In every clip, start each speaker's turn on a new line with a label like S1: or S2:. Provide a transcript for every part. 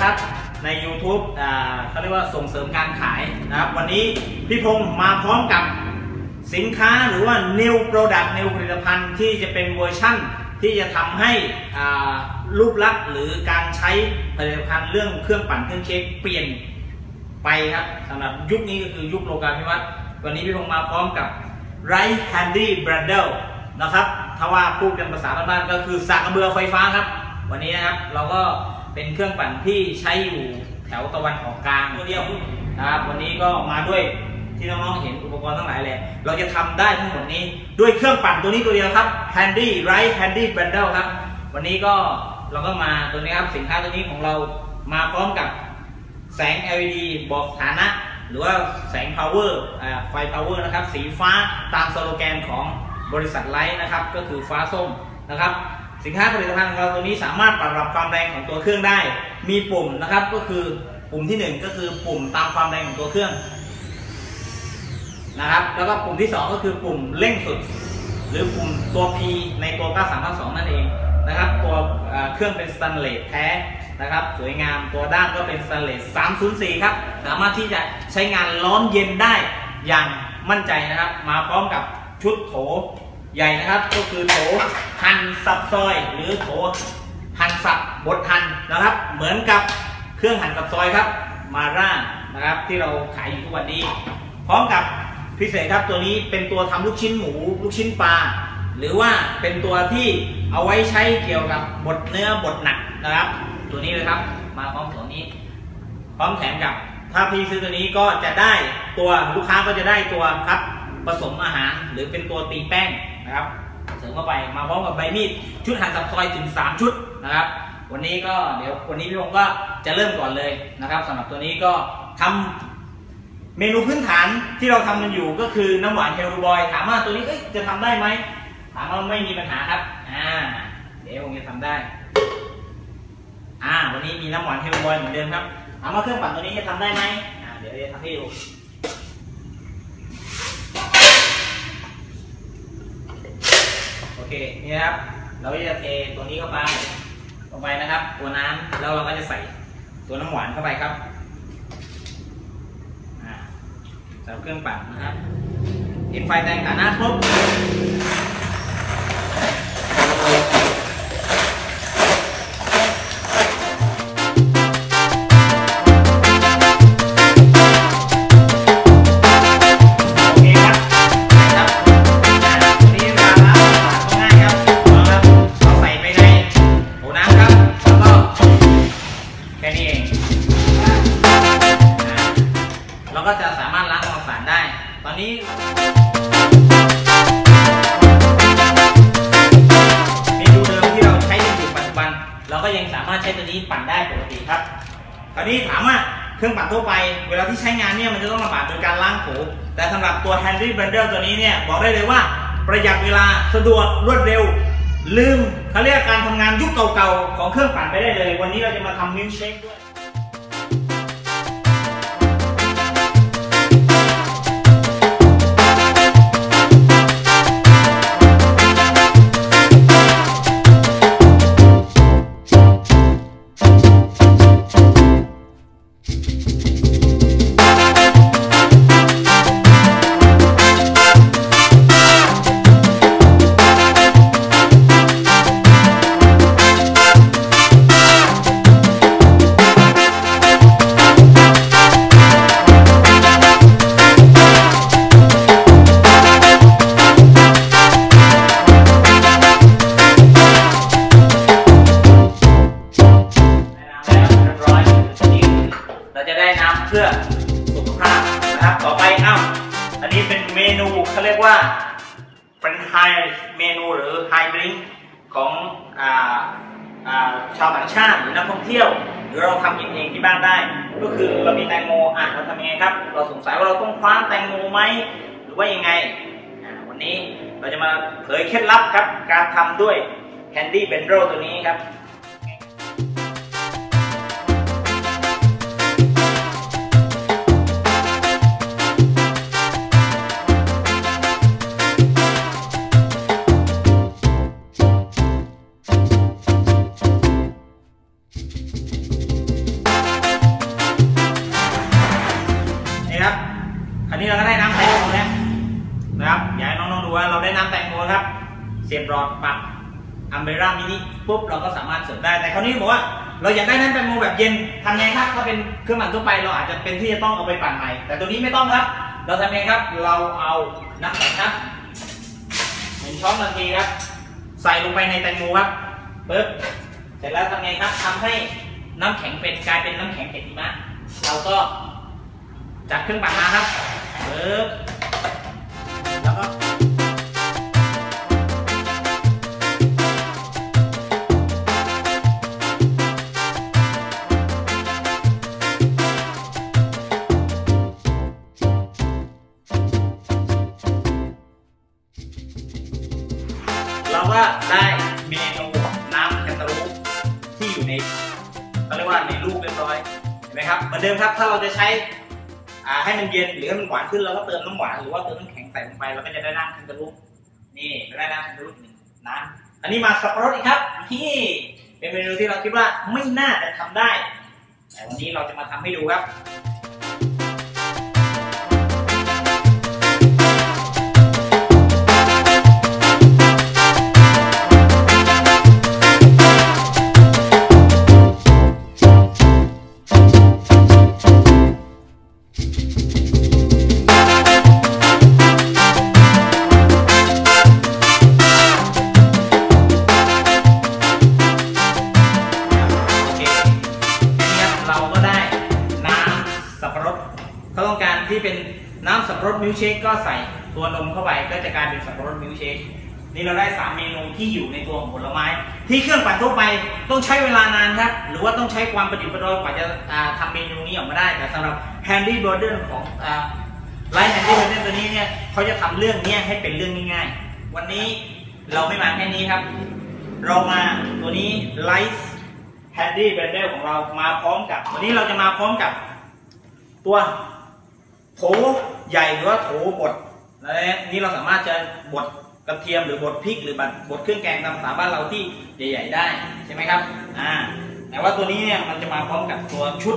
S1: นะครับ ใน YouTube อ่าเขาเรียกว่าส่งเสริมการขายนะครับ วันนี้พี่พงศ์มาพร้อมกับสินค้าหรือว่า new product new ผลิตภัณฑ์ที่จะเป็นเวอร์ชั่นที่จะทำให้อ่ารูปลักษณ์หรือการใช้ผลิตภัณฑ์เรื่องเครื่องปั่นเครื่องเช็คเปลี่ยนไปครับสำหรับยุคนี้ก็คือยุคโลกาภิวัตน์วันนี้พี่พงศ์มาพร้อมกับ Right Handy Bundle นะครับ ถ้าว่าพูดกันภาษาบ้านๆก็คือสากกระเบือไฟฟ้าครับ วันนี้นะครับเราก็ เป็นเครื่องปั่นที่ใช้อยู่แถวตะวันออกกลางตัวเดียวนะครับวันนี้ก็มาด้วยที่น้องๆเห็นอุปกรณ์ทั้งหลายเลยเราจะทำได้ทั้งหมดนี้ด้วยเครื่องปั่นตัวนี้ตัวเดียวครับ Handy Right Handy Bundle ครับ วันนี้ก็เราก็มาตัวนี้ครับสินค้าตัวนี้ของเรามาพร้อมกับแสง LED บอกสถานะ หรือว่าแสง power อ่าไฟ power นะครับ สีฟ้าตามสโลแกนของบริษัทไลท์นะครับ ก็คือฟ้าส้มนะครับ สินค้าผลิตภัณฑ์ของเราตัวนี้สามารถปรับระดับความแรงของตัวเครื่องได้ มีปุ่มนะครับก็คือปุ่มที่หนึ่งก็คือปุ่มตามความแรงของตัวเครื่องนะครับ แล้วก็ปุ่มที่สองก็คือปุ่มเร่งสุด หรือปุ่มตัว P ในตัว 9352 นั่นเองนะครับ ตัวเอ่อเครื่องเป็นสแตนเลสแท้นะครับ สวยงามตัวด้านก็เป็นสแตนเลส 304 ครับ สามารถที่จะใช้งานร้อนเย็นได้อย่างมั่นใจนะครับ มาพร้อมกับชุดโถ ใหญ่นะครับก็คือโถหั่นสับซอย หรือโถหั่นสับบดหั่นนะครับ เหมือนกับเครื่องหั่นสับซอยครับมาร่านะครับที่เราขายอยู่ทุกวันนี้ พร้อมกับพิเศษครับตัวนี้เป็นตัวทำลูกชิ้นหมู ลูกชิ้นปลาหรือว่าเป็นตัวที่เอาไว้ใช้เกี่ยวกับบดเนื้อบดหนักนะครับ ตัวนี้เลยครับ มาพร้อมตัวนี้ พร้อมแถมกับ ถ้าพี่ซื้อตัวนี้ก็จะได้ตัวลูกค้าก็จะได้ตัวครับผสมอาหารหรือเป็นตัวตีแป้ง นะครับเสริมเข้าไปมาพร้อมกับใบมีดชุดหั่นสับซอยถึง 3 ชุดนะครับ วันนี้ก็เดี๋ยววันนี้พี่พงก็จะเริ่มก่อนเลยนะครับสำหรับตัวนี้ก็ทำเมนูพื้นฐานที่เราทำกันอยู่ก็คือน้ำหวานเฮลบอยถามว่าตัวนี้จะทำได้ไหมถามว่าไม่มีปัญหาครับอ่าเดี๋ยวผมจะทำได้อ่าวันนี้มีน้ำหวานเฮลบอยเหมือนเดิมครับถามว่าเครื่องปั่นตัวนี้จะทำได้ไหมอ่าเดี๋ยวจะทำให้ดูโอ เคนี่นะครับ เราจะเทตัวนี้เข้าไปลงไปนะครับ ตัวน้ำแล้วเราก็จะใส่ตัวน้ำหวานเข้าไปครับอ่าสำหรับเครื่องปั่นนะครับเอ็นไฟแดงขาหน้าครบ ปั่นได้ปกติครับ คราวนี้ถามว่าเครื่องปั่นทั่วไป เวลาที่ใช้งานเนี่ยมันจะต้องลำบากโดยการล้างโถแต่สำหรับตัว Handy Blender ตัวนี้เนี่ยบอกได้เลยว่าประหยัดเวลาสะดวกรวดเร็ว ลืมเขาเรียกการทำงานยุคเก่าๆของเครื่องปั่นไปได้เลย วันนี้เราจะมาทำมิลเชคด้วย เป็นเมนูหรือไฮบริงของออชาวต่างชาติหรือนักท่องเที่ยว หรือเราทำกินเองที่บ้านได้ ก็คือเรามีแตงโมอะเราทำยังไงครับ เราสงสัยว่าเราต้องคว้านแตงโมไหมหรือว่ายังไงวันนี้เราจะมาเผยเคล็ดลับครับการทำด้วย Candy b e n d r o ตัวนี้ครับั
S2: ว
S1: เราได้น้ำแตงโมครับ เสียบหลอดปักอัมเบร่ามินิปุ๊บเราก็สามารถเสิร์ฟได้ แต่คราวนี้บอกว่าเราอยากได้น้ำแตงโมแบบเย็นทำไงครับ ถ้าเป็นเครื่องปั่นทั่วไปเราอาจจะเป็นที่จะต้องเอาไปปั่นใหม่ แต่ตัวนี้ไม่ต้องครับ เราทำไงครับ เราเอาน้ำแข็งครับหนึ่งช้อนนาทีครับ ใส่ลงไปในแตงโมครับปุ๊บ เสร็จแล้วทำไงครับทำให้น้ำแข็งเป็นกลายเป็นน้ำแข็งเกล็ดหิมะเราก็จัดเครื่องปั่นมาครับ ให้มันเย็นหรือให้มันหวานขึ้นเราก็เติมน้ำหวานหรือว่าเติมน้ำแข็งใส่ลงไปเราก็จะได้น้ำแคนตาลูปนี่ได้น้ำแคนตาลูปหนึ่งน้ำอันนี้มาสับปะรดอีกครับนี่เป็นเมนูที่เราคิดว่าไม่น่าจะทำได้ แต่วันนี้เราจะมาทำให้ดูครับ ก็ใส่ตัวนมเข้าไปก็จะกลายเป็นสับปะรดมิลเชคนี่เราได้สามเมนูที่อยู่ในตัวของผลไม้ ที่เครื่องปั่นทั่วไปต้องใช้เวลานานครับ หรือว่าต้องใช้ความประดิษฐ์ประดอยกว่าจะอ่าทำเมนูนี้ออกมาได้ แต่สำหรับ Handy b o r d e r ของไลท์ Handy b o r d e r ตัวนี้เนี่ยเขาจะทำเรื่องนี้ให้เป็นเรื่องง่ายๆ วันนี้เราไม่มาแค่นี้ครับ เรามาตัวนี้ Light Handy b l e n d e r ของเรามาพร้อมกับ วันนี้เราจะมาพร้อมกับตัว โถใหญ่หรือว่าโถบดแล้วนี่เราสามารถจะบดกระเทียมหรือบดพริกหรือบดเครื่องแกงตามภาบ้านเราที่ใหญ่ ๆ ได้ใช่ไหมครับอ่าแต่ว่าตัวนี้เนี่ยมันจะมาพร้อมกับตัวชุด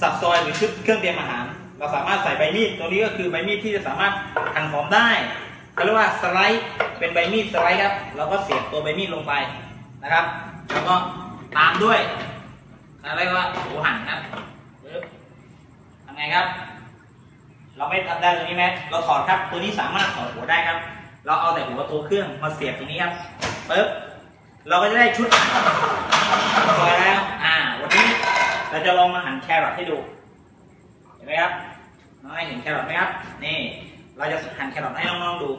S1: สับซอยหรือชุดเครื่องเตรียมอาหาร เราสามารถใส่ใบมีดตัวนี้ก็คือใบมีดที่จะสามารถหั่นหอมได้เขาเรียกว่าสไลด์เป็นใบมีดสไลด์ครับเราก็เสียบตัวใบมีดลงไปนะครับ แล้วก็ตามด้วยอะไรยกว่าหัวหั่นครับทำไงครับ เราไม่ทำได้ตัวนี้ไหมเราถอดครับ ตัวนี้สามารถถอดหัวได้ครับ เราเอาแต่หัวตัวเครื่องมาเสียบตรงนี้ครับปึ๊บเราก็จะได้ชุดซอยแล้ว อ่า วันนี้เราจะลองมาหั่นแครอทให้ดู เห็นไหมครับน้องให้เห็นแครอทไหมครับ นี่ เราจะหั่นแครอทให้น้องๆดู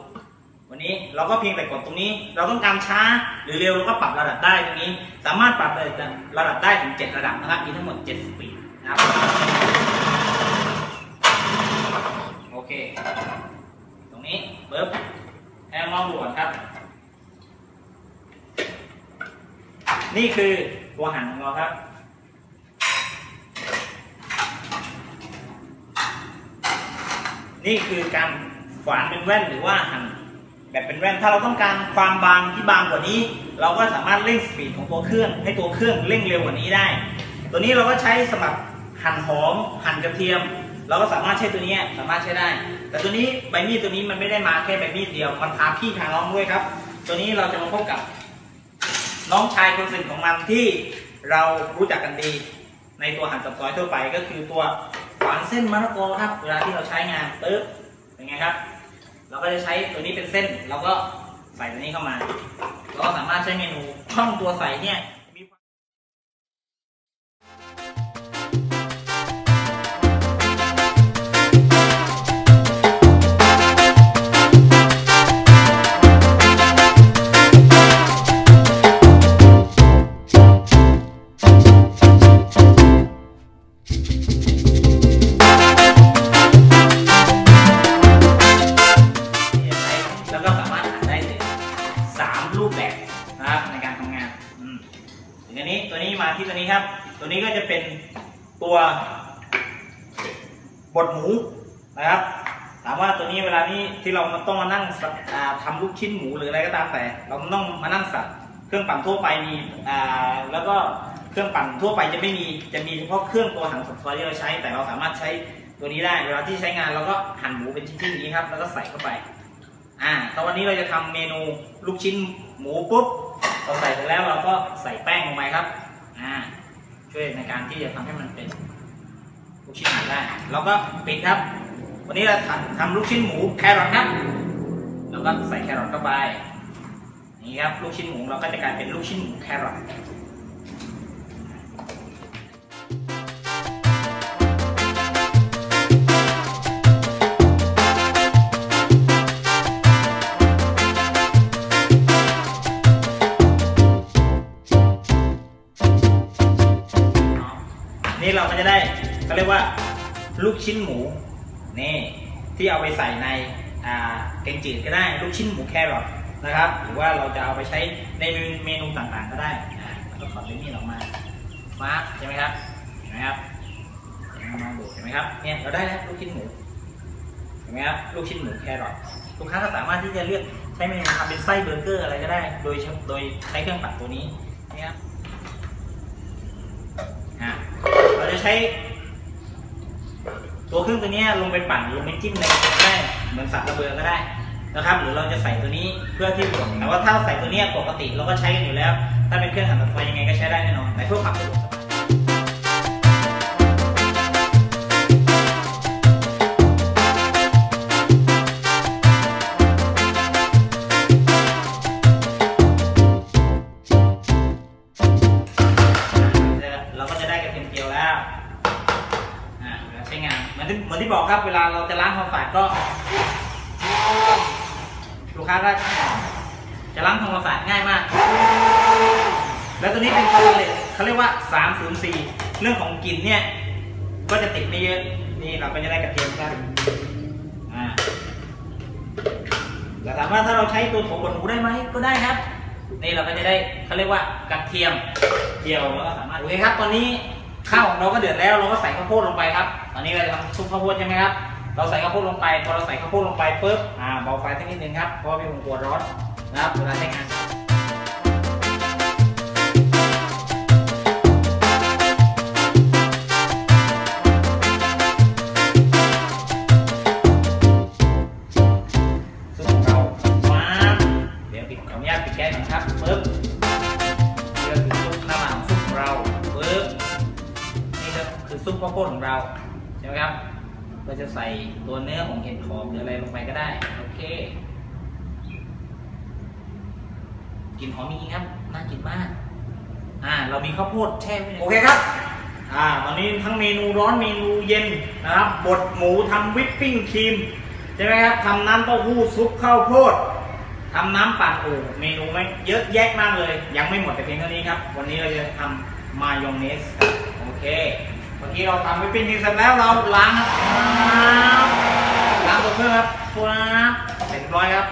S1: วันนี้เราก็เพียงแต่กดตรงนี้ เราต้องการช้าหรือเร็วเราก็ปรับระดับได้ตรงนี้ สามารถปรับระดับได้ถึง 7 ระดับนะครับ มีทั้งหมด 7 สปีดนะครับ โอ เค ตรงนี้ปึ๊บให้น้องดูก่อนครับ นี่คือตัวหั่นของเราครับ นี่คือการฝานเป็นแว่นหรือว่าหั่นแบบเป็นแว่นถ้าเราต้องการความบางที่บางกว่านี้ เราก็สามารถเร่งสปีดของตัวเครื่อง ให้ตัวเครื่องเร่งเร็วกว่านี้ได้ ตัวนี้เราก็ใช้สำหรับหั่นหอมหั่นกระเทียม เราก็สามารถใช้ตัวนี้สามารถใช้ได้ แต่ตัวนี้ใบมีดตัวนี้มันไม่ได้มาแค่ใบมีดเดียวมันพาพี่พาน้องด้วยครับ ตัวนี้เราจะมาพบกับ น้องชายคนสนิทของมันที่เรารู้จักกันดี ในตัวหั่นสับซอยทั่วไปก็คือตัวขวานเส้นมะละกอครับ เวลาที่เราใช้งานปึ๊บเป็นไงครับ เราก็จะใช้ตัวนี้เป็นเส้น เราก็ใส่ตัวนี้เข้ามา เราก็สามารถใช้เมนูช่องตัวใส่เนี่ย บดหมูนะครับ ถามว่าตัวนี้เวลานี้ที่เราต้องมานั่งสับอ่าทำลูกชิ้นหมูหรืออะไรก็ตามแต่ เราต้องมานั่งสับเครื่องปั่นทั่วไปมีแล้วก็เครื่องปั่นทั่วไปจะไม่มีจะมีเฉพาะเครื่องตัวหั่นสับซอยที่เราใช้ แต่เราสามารถใช้ตัวนี้ได้เวลาที่ใช้งานเราก็หั่นหมูเป็นชิ้นๆอย่างนี้ครับ แล้วก็ใส่เข้าไปอ่าตอนวันนี้เราจะทำเมนูลูกชิ้นหมูปุ๊บเราใส่เสร็จแล้วเราก็ใส่แป้งลงไปครับอ่าช่วยในการที่จะทำให้มันเป็น ลูกชิ้นหมูได้เราก็ปิดครับ วันนี้เราทำทำลูกชิ้นหมูแครอทครับเราก็ใส่แครอทเข้าไป นี่ครับลูกชิ้นหมูเราก็จะกลายเป็นลูกชิ้นหมูแครอทนี่เราก็จะได้ เขาเรียกว่าลูกชิ้นหมูนี่ที่เอาไปใส่ในแกงจืดก็ได้ลูกชิ้นหมูแครอทนะครับ หรือว่าเราจะเอาไปใช้ในเมนูต่างๆก็ได้ก็ถอดลิ้นนี่ออกมาฟ้าใช่ไหมครับเห็นไหมครับเอามาดูเห็นไหมครับเนี่ยเราได้แล้วลูกชิ้นหมูเห็นไหมครับลูกชิ้นหมูแครอทลูกค้าก็สามารถที่จะเลือกใช้เมนูทำเป็นไส้เบอร์เกอร์อะไรก็ได้ โดยโดยใช้เครื่องปั่นตัวนี้นี่ครับเราจะใช้ ตัวเครื่องตัวนี้ลงไปปั่นลงไปจิ้มในแป้งเหมือนสับระเบือก็ได้นะครับ หรือเราจะใส่ตัวนี้เพื่อที่แต่ว่าถ้าใส่ตัวนี้ปกติเราก็ใช้กันอยู่แล้ว ถ้าเป็นเครื่องหั่นตัดไฟยังไงก็ใช้ได้แน่นอนแต่เพื่อความสะดวกสบาย มือนที่บอกครับเวลาเราจะล้างความสะอาดก็ลูกค้าก็จะล้างทำความสะอาดง่ายมาก แล้วตัวนี้เป็นคอลเลตเขาเรียกว่า 304 เรื่องของกลิ่นเนี่ย ก็จะติดไม่เยอะ นี่เราก็จะได้กระเทียมครับอ่าแต่ถามว่าถ้าเราใช้ตัวโถบดหมูได้ไหมก็ได้ครับ นี่เราก็จะได้เขาเรียกว่ากระเทียมเจียวแล้วก็สามารถโอเคครับตอนนี้ ข้าวของเราก็เดือดแล้วเราก็ใส่ข้าวโพดลงไปครับ ตอนนี้เราจะทำซุปข้าวโพดใช่ไหมครับ เราใส่ข้าวโพดลงไป พอเราใส่ข้าวโพดลงไปปุ๊บ อ่าเบาไฟสักนิดนึงครับ เพราะว่าพี่ผมกลัวร้อนนะครับเวลาใช้งานซุปของเราว้าเดี๋ยวปิดขออนุญาตปิดแก๊สก่อนครับ โพดของเราใช่ไหมครับเราจะใส่ตัวเนื้อของเห็ดหอมหรืออะไรลงไปก็ได้โอเคกลิ่นหอมจริงครับน่ากินมาก อ่า เรามีข้าวโพดแช่ไว้โอเคครับ อ่าตอนนี้ทั้งเมนูร้อนเมนูเย็นนะครับบดหมูทำวิปปิ้งครีมใช่ไหมครับทำน้ำเต้าหู้ซุปข้าวโพดทำน้ำปั่นโอ้เมนูไม่เยอะแยะมากเลย ยังไม่หมดแต่เพียงเท่านี้ครับ วันนี้เราจะทำมายองเนสครับโอเค เมื่อกี้เราทำวิปปิ้งครีมเสร็จแล้วเราล้างครับล้างตัวเครื่องครับฟ้าเสร็จเรียบร้อยครับ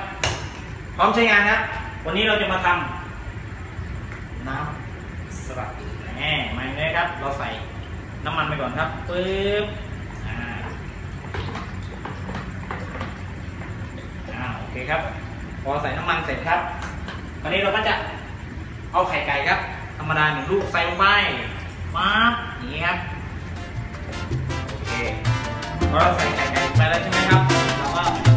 S1: พร้อมใช้งานครับ วันนี้เราจะมาทำน้ำสลัดแหมมาเลยครับ เราใส่น้ำมันไปก่อนครับปึ๊บอ่าอ่าโอเคครับ พอใส่น้ำมันเสร็จครับวันนี้เราก็จะเอาไข่ไก่ครับ ธรรมดาหนึ่งลูกใส่ลงไปปั๊บอย่างนี้ครับ เราใส่ไข่ไก่ไปแล้วใช่ไหมครับเราก็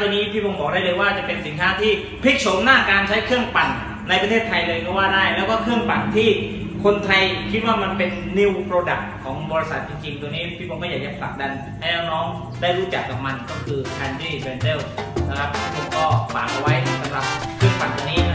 S1: ตัวนี้พี่พงศ์บอกได้เลยว่าจะเป็นสินค้าที่พลิกโฉมหน้าการใช้เครื่องปั่นในประเทศไทยเลยก็ว่าได้ แล้วก็เครื่องปั่นที่คนไทยคิดว่ามันเป็น new product ของบริษัทจริงๆ ตัวนี้พี่พงศ์ก็อยากจะผลักดันให้น้องๆได้รู้จักกับมันก็คือ Candy b r a n d e l นะครับผมก็ฝากเอาไว้สำหรับเครื่องปั่นตัวนี้